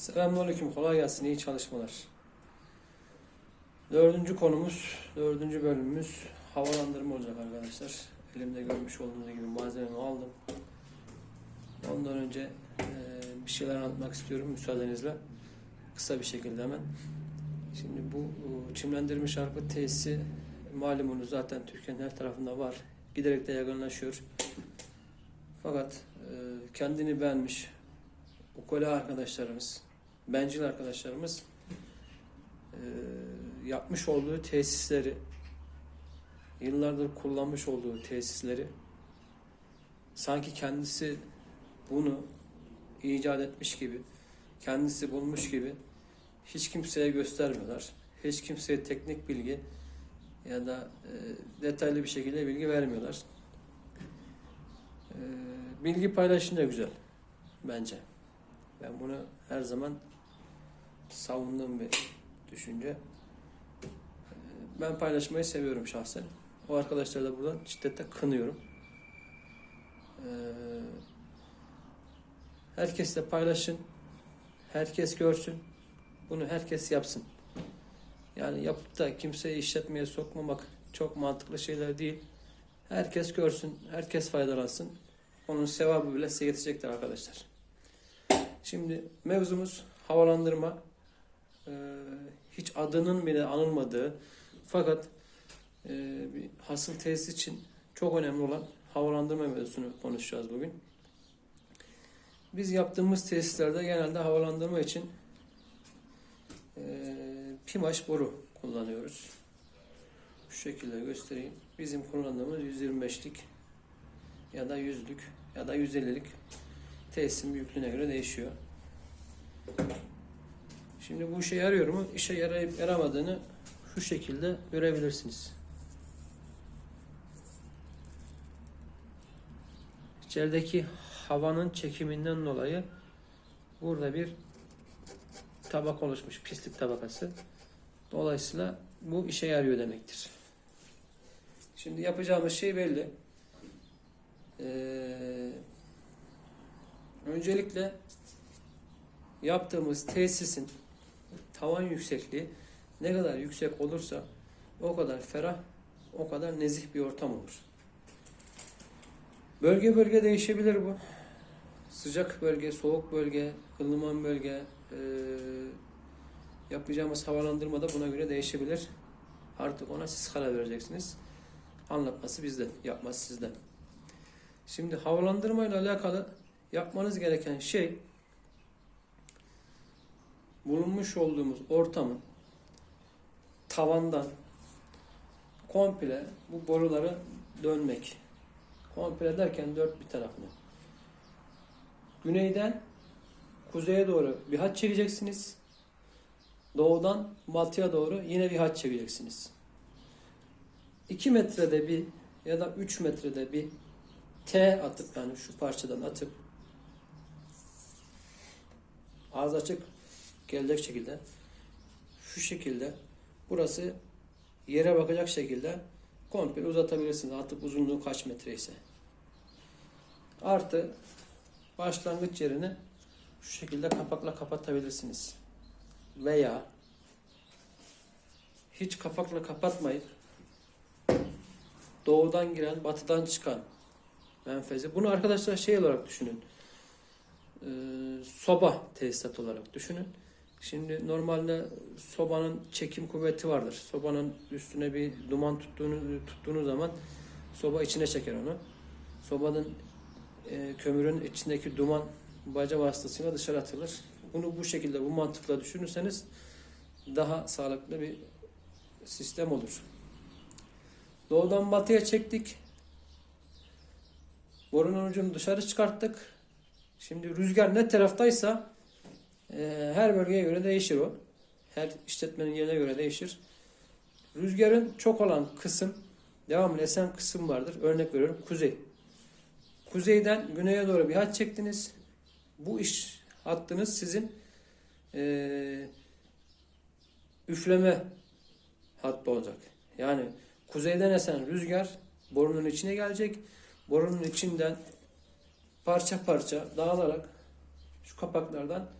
Selamünaleyküm, kolay gelsin, iyi çalışmalar. Dördüncü konumuz, dördüncü bölümümüz havalandırma olacak arkadaşlar. Elimde görmüş olduğunuz gibi malzememi aldım. Ondan önce eee, bir şeyler anlatmak istiyorum müsaadenizle. Kısa bir şekilde hemen. Şimdi bu e, çimlendirilmiş arpa tesisi malumunuz zaten Türkiye'nin her tarafında var. Giderek de yaygınlaşıyor. Fakat e, kendini beğenmiş ukala arkadaşlarımız, bencil arkadaşlarımız yapmış olduğu tesisleri, yıllardır kullanmış olduğu tesisleri sanki kendisi bunu icat etmiş gibi, kendisi bulmuş gibi hiç kimseye göstermiyorlar. Hiç kimseye teknik bilgi ya da e, detaylı bir şekilde bilgi vermiyorlar. E, bilgi paylaşınca güzel bence. Ben bunu her zaman savunduğum bir düşünce. Ben paylaşmayı seviyorum şahsen. O arkadaşları da buradan şiddetle kınıyorum. Ee, Herkesle paylaşın. Herkes görsün. Bunu herkes yapsın. Yani yapıp da kimseyi işletmeye sokmamak çok mantıklı şeyler değil. Herkes görsün, herkes faydalansın. Onun sevabı bile size yetecektir arkadaşlar. Şimdi mevzumuz havalandırma. Ee, hiç adının bile anılmadığı fakat e, bir hasıl tesis için çok önemli olan havalandırma mevzusunu konuşacağız bugün. Biz yaptığımız tesislerde genelde havalandırma için e, pimaş boru kullanıyoruz. Şu şekilde göstereyim. Bizim kullandığımız 125'lik ya da 100'lük ya da 150'lik tesisin büyüklüğüne göre değişiyor. Şimdi bu işe yarıyor mu? İşe yarayıp yaramadığını şu şekilde görebilirsiniz. İçerideki havanın çekiminden dolayı burada bir tabak oluşmuş, pislik tabakası. Dolayısıyla bu işe yarıyor demektir. Şimdi yapacağımız şey belli. Ee, öncelikle yaptığımız tesisin tavan yüksekliği ne kadar yüksek olursa o kadar ferah, o kadar nezih bir ortam olur. Bölge bölge değişebilir bu. Sıcak bölge, soğuk bölge, ılıman bölge, eee, yapacağımız havalandırma da buna göre değişebilir. Artık ona siz karar vereceksiniz. Anlatması bizden, yapması sizden. Şimdi havalandırma ile alakalı yapmanız gereken şey bulunmuş olduğumuz ortamın tavandan komple bu boruları dönmek. Komple derken dört bir tarafını. Güneyden kuzeye doğru bir hat çekeceksiniz. Doğudan batıya doğru yine bir hat çekeceksiniz. 2 metrede bir ya da 3 metrede bir T atıp yani şu parçadan atıp ağız açık gelecek şekilde şu şekilde burası yere bakacak şekilde komple uzatabilirsiniz artık uzunluğu kaç metre ise. Artı başlangıç yerini şu şekilde kapakla kapatabilirsiniz. Veya hiç kapakla kapatmayıp doğudan giren, batıdan çıkan menfezi. Bunu arkadaşlar şey olarak düşünün. Ee, soba tesisat olarak düşünün. Şimdi normalde sobanın çekim kuvveti vardır. Sobanın üstüne bir duman tuttuğunu, tuttuğunuz zaman soba içine çeker onu. Sobanın e, kömürün içindeki duman baca vasıtasıyla dışarı atılır. Bunu bu şekilde, bu mantıkla düşünürseniz daha sağlıklı bir sistem olur. Doğudan batıya çektik. Borunun ucunu dışarı çıkarttık. Şimdi rüzgar ne taraftaysa e, her bölgeye göre değişir o. Her işletmenin yerine göre değişir. Rüzgarın çok olan kısım, devamlı esen kısım vardır. Örnek veriyorum kuzey. Kuzeyden güneye doğru bir hat çektiniz. Bu iş hattınız sizin e, üfleme hattı olacak. Yani kuzeyden esen rüzgar borunun içine gelecek. Borunun içinden parça parça dağılarak şu kapaklardan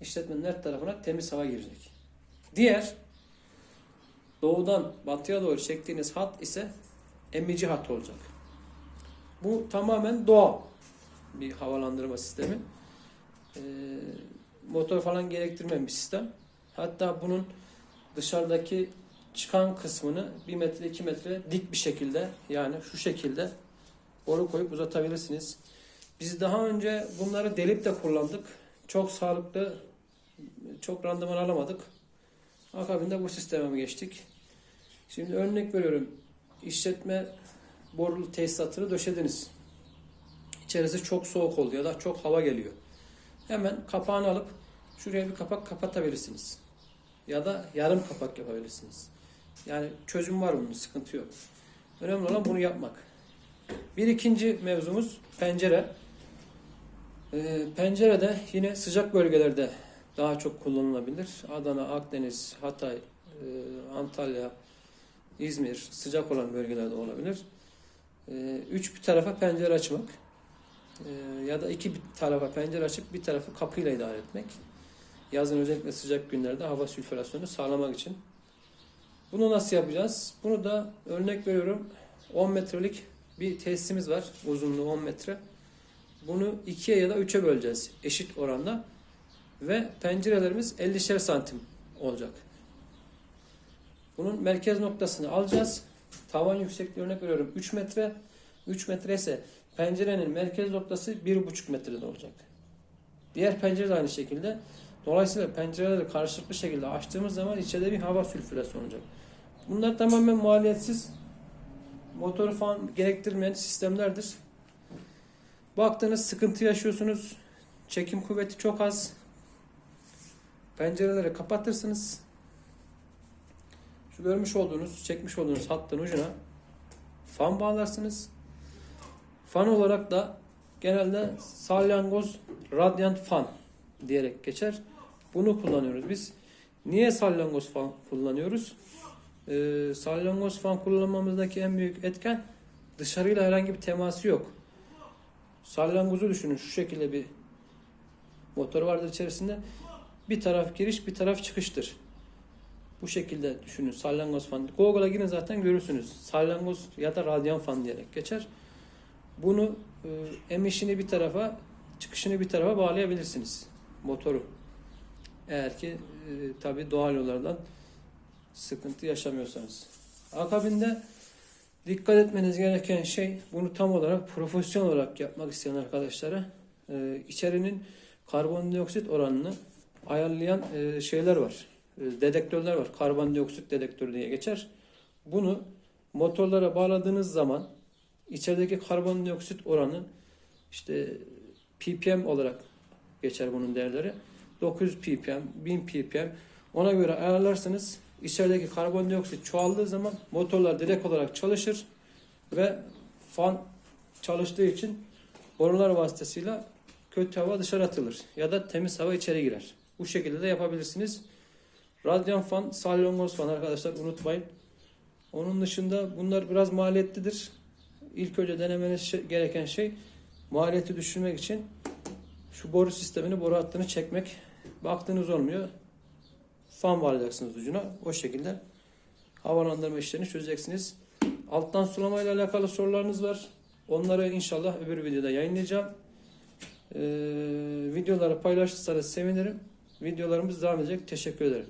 işletmenin her tarafına temiz hava girecek. Diğer doğudan batıya doğru çektiğiniz hat ise emici hat olacak. Bu tamamen doğal bir havalandırma sistemi. Ee, motor falan gerektirmeyen bir sistem. Hatta bunun dışarıdaki çıkan kısmını 1 metre 2 metre dik bir şekilde yani şu şekilde boru koyup uzatabilirsiniz. Biz daha önce bunları delip de kullandık. Çok sağlıklı, çok randıman alamadık. Akabinde bu sisteme geçtik. Şimdi örnek veriyorum. İşletme borulu tesisatını döşediniz. İçerisi çok soğuk oldu ya da çok hava geliyor. Hemen kapağını alıp şuraya bir kapak kapatabilirsiniz. Ya da yarım kapak yapabilirsiniz. Yani çözüm var bunun, sıkıntı yok. Önemli olan bunu yapmak. Bir ikinci mevzumuz pencere. Ee, pencerede yine sıcak bölgelerde daha çok kullanılabilir. Adana, Akdeniz, Hatay, e, Antalya, İzmir sıcak olan bölgelerde olabilir. Ee, üç bir tarafa pencere açmak Ee, ya da iki bir tarafa pencere açıp bir tarafı kapıyla idare etmek. Yazın özellikle sıcak günlerde hava sülfürasyonu sağlamak için. Bunu nasıl yapacağız? Bunu da örnek veriyorum 10 metrelik bir tesisimiz var. Uzunluğu 10 metre. Bunu ikiye ya da üçe böleceğiz eşit oranda. Ve pencerelerimiz 50'şer santim olacak. Bunun merkez noktasını alacağız. Tavan yüksekliği örnek veriyorum 3 metre. 3 metre ise pencerenin merkez noktası 1,5 metrede olacak. Diğer pencere de aynı şekilde. Dolayısıyla pencereleri karşılıklı şekilde açtığımız zaman içeride bir hava sülfürasyonu olacak. Bunlar tamamen maliyetsiz, motoru falan gerektirmeyen sistemlerdir. Baktınız sıkıntı yaşıyorsunuz, çekim kuvveti çok az. Pencereleri kapatırsınız. Şu görmüş olduğunuz, çekmiş olduğunuz hattın ucuna fan bağlarsınız. Fan olarak da genelde salyangoz radyant fan diyerek geçer. Bunu kullanıyoruz biz. Niye salyangoz fan kullanıyoruz? Ee, salyangoz fan kullanmamızdaki en büyük etken dışarıyla herhangi bir teması yok. Salyangozu düşünün şu şekilde bir motor vardır içerisinde. Bir taraf giriş bir taraf çıkıştır. Bu şekilde düşünün salyangoz fan. Google'a girin zaten görürsünüz. Salyangoz ya da radyan fan diyerek geçer. Bunu e, emişini bir tarafa çıkışını bir tarafa bağlayabilirsiniz. Motoru. Eğer ki e, tabi doğal yollardan sıkıntı yaşamıyorsanız. Akabinde dikkat etmeniz gereken şey bunu tam olarak profesyonel olarak yapmak isteyen arkadaşlara e, içerinin karbondioksit oranını ayarlayan e, şeyler var. E, dedektörler var. Karbondioksit dedektörü diye geçer. Bunu motorlara bağladığınız zaman içerideki karbondioksit oranı işte ppm olarak geçer bunun değerleri. 900 ppm, 1000 ppm ona göre ayarlarsınız. İçerideki karbondioksit çoğaldığı zaman motorlar direkt olarak çalışır ve fan çalıştığı için borular vasıtasıyla kötü hava dışarı atılır ya da temiz hava içeri girer. Bu şekilde de yapabilirsiniz. Radyan fan, salyangoz fan arkadaşlar unutmayın. Onun dışında bunlar biraz maliyetlidir. İlk önce denemeniz şey- gereken şey maliyeti düşürmek için şu boru sistemini, boru hattını çekmek. Baktığınız olmuyor. Fan bağlayacaksınız ucuna. O şekilde havalandırma işlerini çözeceksiniz. Alttan sulama ile alakalı sorularınız var. Onları inşallah öbür videoda yayınlayacağım. Ee, videoları paylaşırsanız sevinirim. Videolarımız devam edecek. Teşekkür ederim.